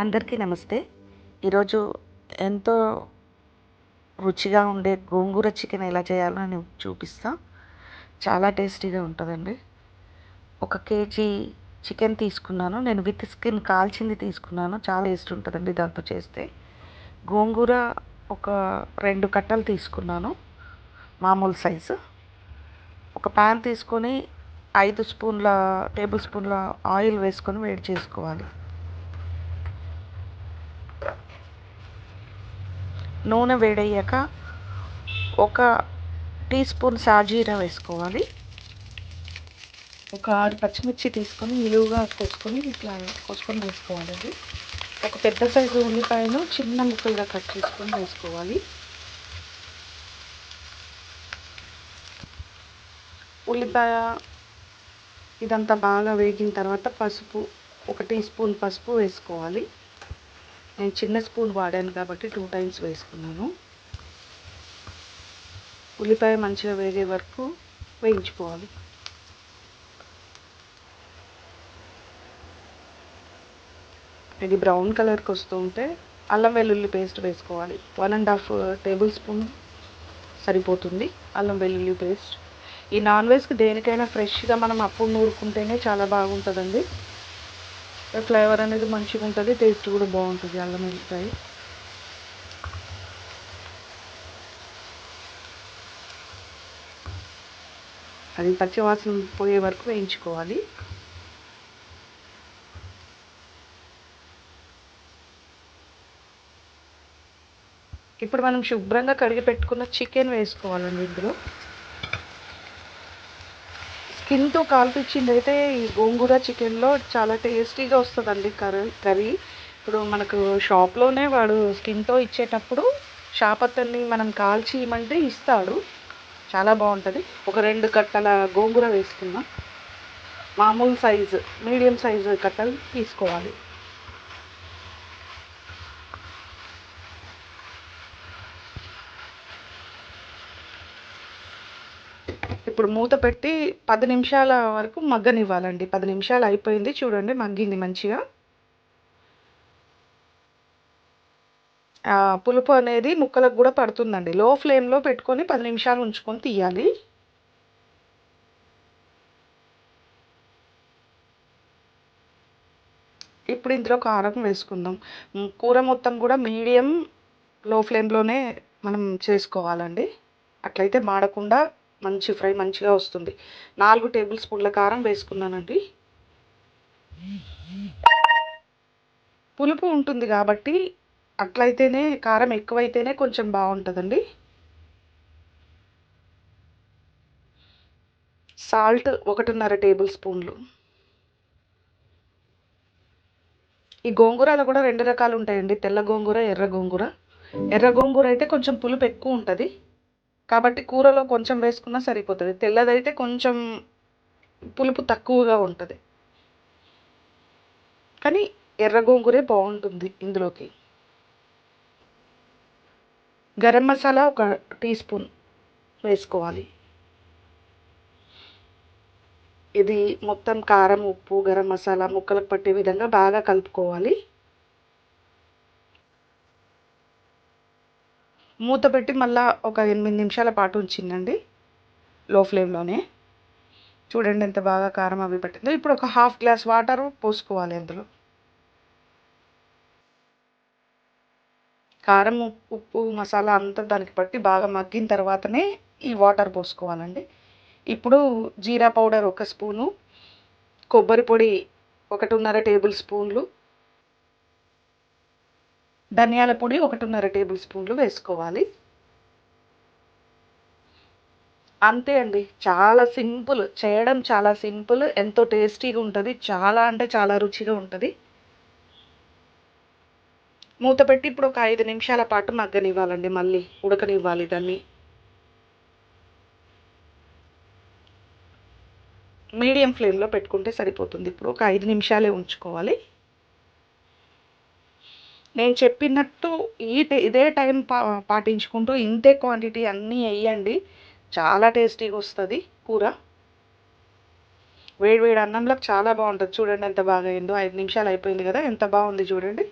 అందరికీ నమస్తే. ఈరోజు ఎంతో రుచిగా ఉండే గోంగూర చికెన్ ఎలా చేయాలో నేను చూపిస్తా. చాలా టేస్టీగా ఉంటుందండి. ఒక కేజీ చికెన్ తీసుకున్నాను. నేను విత్ స్కిన్ కాల్చింది తీసుకున్నాను. చాలా టేస్ట్ ఉంటుందండి దాంతో చేస్తే. గోంగూర ఒక రెండు కట్టలు తీసుకున్నాను. మామూలు సైజు. ఒక ప్యాన్ తీసుకొని ఐదు స్పూన్ల టేబుల్ స్పూన్ల ఆయిల్ వేసుకొని వేడి చేసుకోవాలి. నూనె వేడయ్యాక ఒక టీ స్పూన్ సాజీరా వేసుకోవాలి. ఒక ఆరు పచ్చిమిర్చి తీసుకొని నిలువుగా కోసుకొని ఇట్లా కోసుకొని వేసుకోవాలండి ఒక పెద్ద సైజు ఉల్లిపాయను చిన్న ముక్కలుగా కట్ చేసుకొని వేసుకోవాలి. ఉల్లిపాయ ఇదంతా బాగా వేగిన తర్వాత పసుపు ఒక టీ స్పూన్ పసుపు వేసుకోవాలి. నేను చిన్న స్పూన్ వాడాను కాబట్టి టూ టైమ్స్ వేసుకున్నాను. ఉల్లిపాయ మంచిగా వేగే వరకు వేయించుకోవాలి. ఇది బ్రౌన్ కలర్కి వస్తూ ఉంటే అల్లం వెల్లుల్లి పేస్ట్ వేసుకోవాలి. One and half tablespoon సరిపోతుంది అల్లం వెల్లుల్లి పేస్ట్. ఈ నాన్ వెజ్కి దేనికైనా ఫ్రెష్గా మనం అప్పుడు నూరుకుంటేనే చాలా బాగుంటుందండి. ఫ్లేవర్ అనేది మంచిగా ఉంటుంది టేస్ట్ కూడా బాగుంటుంది అల్లం వెల్లిపాయ. అది పచ్చివాసన పోయే వరకు వేయించుకోవాలి. ఇప్పుడు మనం శుభ్రంగా కడిగి పెట్టుకున్న చికెన్ వేసుకోవాలండి ఇందులో. స్కిన్తో కాల్పించింది అయితే ఈ గోంగూర చికెన్లో చాలా టేస్టీగా వస్తుందండి కర్రీ కర్రీ. ఇప్పుడు మనకు షాప్లోనే వాడు స్కిన్తో ఇచ్చేటప్పుడు షాపత్తని మనం కాల్చి ఇవ్వమంటే ఇస్తాడు. చాలా బాగుంటుంది. ఒక రెండు కట్టల గోంగూర వేసుకుందాం. మామూలు సైజు మీడియం సైజు కట్టలు తీసుకోవాలి. ఇప్పుడు మూత పెట్టి పది నిమిషాల వరకు మగ్గనివ్వాలండి. పది నిమిషాలు అయిపోయింది. చూడండి మగ్గింది మంచిగా. పులుపు అనేది ముక్కలకు కూడా పడుతుందండి. లో ఫ్లేమ్లో పెట్టుకొని పది నిమిషాలు ఉంచుకొని తీయాలి. ఇప్పుడు ఇందులో కారం వేసుకుందాం. కూర మొత్తం కూడా మీడియం లో ఫ్లేమ్లోనే మనం చేసుకోవాలండి. అట్లయితే మాడకుండా మంచి ఫ్రై మంచిగా వస్తుంది. నాలుగు టేబుల్ స్పూన్ల కారం వేసుకున్నానండి. పులుపు ఉంటుంది కాబట్టి అట్లయితేనే కారం ఎక్కువైతేనే కొంచెం బాగుంటుందండి. సాల్ట్ ఒకటిన్నర టేబుల్ స్పూన్లు. ఈ గోంగూరలో కూడా రెండు రకాలు ఉంటాయండి. తెల్ల గోంగూర ఎర్ర గోంగూర. ఎర్ర గోంగూర అయితే కొంచెం పులుపు ఎక్కువ ఉంటుంది. కాబట్టి కూరలో కొంచెం వేసుకున్నా సరిపోతుంది. తెల్లదైతే కొంచెం పులుపు తక్కువగా ఉంటుంది. కానీ ఎర్ర గోంగూరే బాగుంటుంది ఇందులోకి. గరం మసాలా ఒక టీ స్పూన్ వేసుకోవాలి. ఇది మొత్తం కారం ఉప్పు గరం మసాలా ముక్కలకు పట్టే విధంగా బాగా కలుపుకోవాలి. మూత పెట్టి మళ్ళీ ఒక ఎనిమిది నిమిషాల పాటు ఉంచిందండి లో ఫ్లేమ్లోనే చూడండి ఎంత బాగా కారం అవి పట్టిందో. ఇప్పుడు ఒక హాఫ్ గ్లాస్ వాటర్ పోసుకోవాలి అందులో. కారం ఉప్పు మసాలా అంతా దానికి పట్టి బాగా మగ్గిన తర్వాతనే ఈ వాటర్ పోసుకోవాలండి. ఇప్పుడు జీరా పౌడర్ ఒక స్పూను కొబ్బరి పొడి ఒకటిన్నర టేబుల్ స్పూన్లు ధనియాల పొడి ఒకటిన్నర టేబుల్ స్పూన్లు వేసుకోవాలి. అంతే అండి చాలా సింపుల్ చేయడం చాలా సింపుల్ ఎంతో టేస్టీగా ఉంటుంది చాలా అంటే చాలా రుచిగా ఉంటుంది. మూత పెట్టి ఇప్పుడు ఒక ఐదు నిమిషాల పాటు మగ్గనివ్వాలండి మళ్ళీ ఉడకనివ్వాలి దాన్ని. మీడియం ఫ్లేమ్లో పెట్టుకుంటే సరిపోతుంది ఇప్పుడు ఒక ఐదు నిమిషాలే ఉంచుకోవాలి. నేను చెప్పినట్టు ఈ ఇదే టైం పా పాటించుకుంటూ ఇంతే క్వాంటిటీ అన్నీ వేయండి చాలా టేస్టీగా వస్తుంది కూర. వేడి వేడి అన్నంలోకి చాలా బాగుంటుంది. చూడండి ఎంత బాగా అయిందో. ఐదు నిమిషాలు అయిపోయింది కదా. ఎంత బాగుంది చూడండి.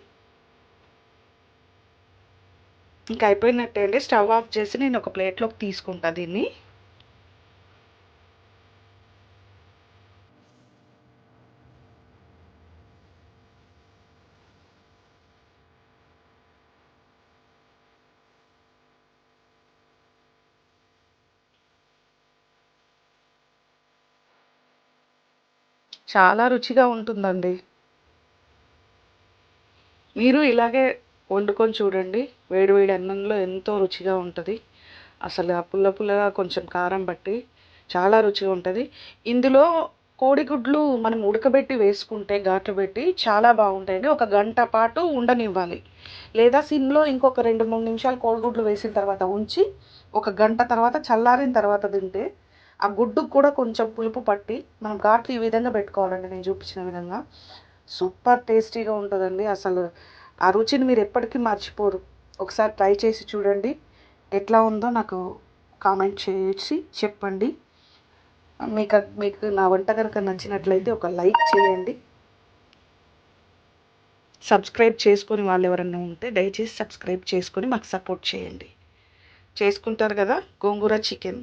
ఇంకా అయిపోయినట్టే అండి స్టవ్ ఆఫ్ చేసి నేను ఒక ప్లేట్లోకి తీసుకుంటా దీన్ని. చాలా రుచిగా ఉంటుందండి. మీరు ఇలాగే వండుకొని చూడండి. వేడి వేడి అన్నంలో ఎంతో రుచిగా ఉంటుంది. అసలు ఆ పుల్ల పుల్లగా కొంచెం కారం పట్టి చాలా రుచిగా ఉంటుంది. ఇందులో కోడిగుడ్లు మనం ఉడకబెట్టి వేసుకుంటే ఘాట్లు పెట్టి చాలా బాగుంటాయండి. ఒక గంట పాటు ఉండనివ్వాలి. లేదా సిమ్లో ఇంకొక రెండు మూడు నిమిషాలు కోడిగుడ్లు వేసిన తర్వాత ఉంచి ఒక గంట తర్వాత చల్లారిన తర్వాత తింటే ఆ గుడ్డుకు కూడా కొంచెం పులుపు పట్టి మనం ఘాట్లు ఈ విధంగా పెట్టుకోవాలండి నేను చూపించిన విధంగా. సూపర్ టేస్టీగా ఉంటుందండి. అసలు ఆ రుచిని మీరు ఎప్పటికీ మర్చిపోరు. ఒకసారి ట్రై చేసి చూడండి. ఎట్లా ఉందో నాకు కామెంట్ చేసి చెప్పండి. మీకు మీకు నా వంట కనుక నచ్చినట్లయితే ఒక లైక్ చేయండి. సబ్స్క్రైబ్ చేసుకొని వాళ్ళు ఎవరైనా ఉంటే దయచేసి సబ్స్క్రైబ్ చేసుకొని మాకు సపోర్ట్ చేయండి. చేసుకుంటారు కదా గోంగూర చికెన్.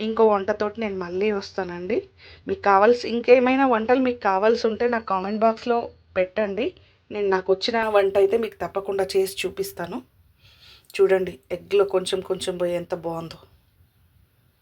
ఇంకో వంటతోటి నేను మళ్ళీ వస్తానండి. మీకు కావాల్సి ఇంకేమైనా వంటలు మీకు కావాల్సి ఉంటే నాకు కామెంట్ బాక్స్లో పెట్టండి. నేను నాకు వచ్చిన వంట అయితే మీకు తప్పకుండా చేసి చూపిస్తాను. చూడండి ఎగ్లో కొంచెం కొంచెం పోయి ఎంత బాగుందో.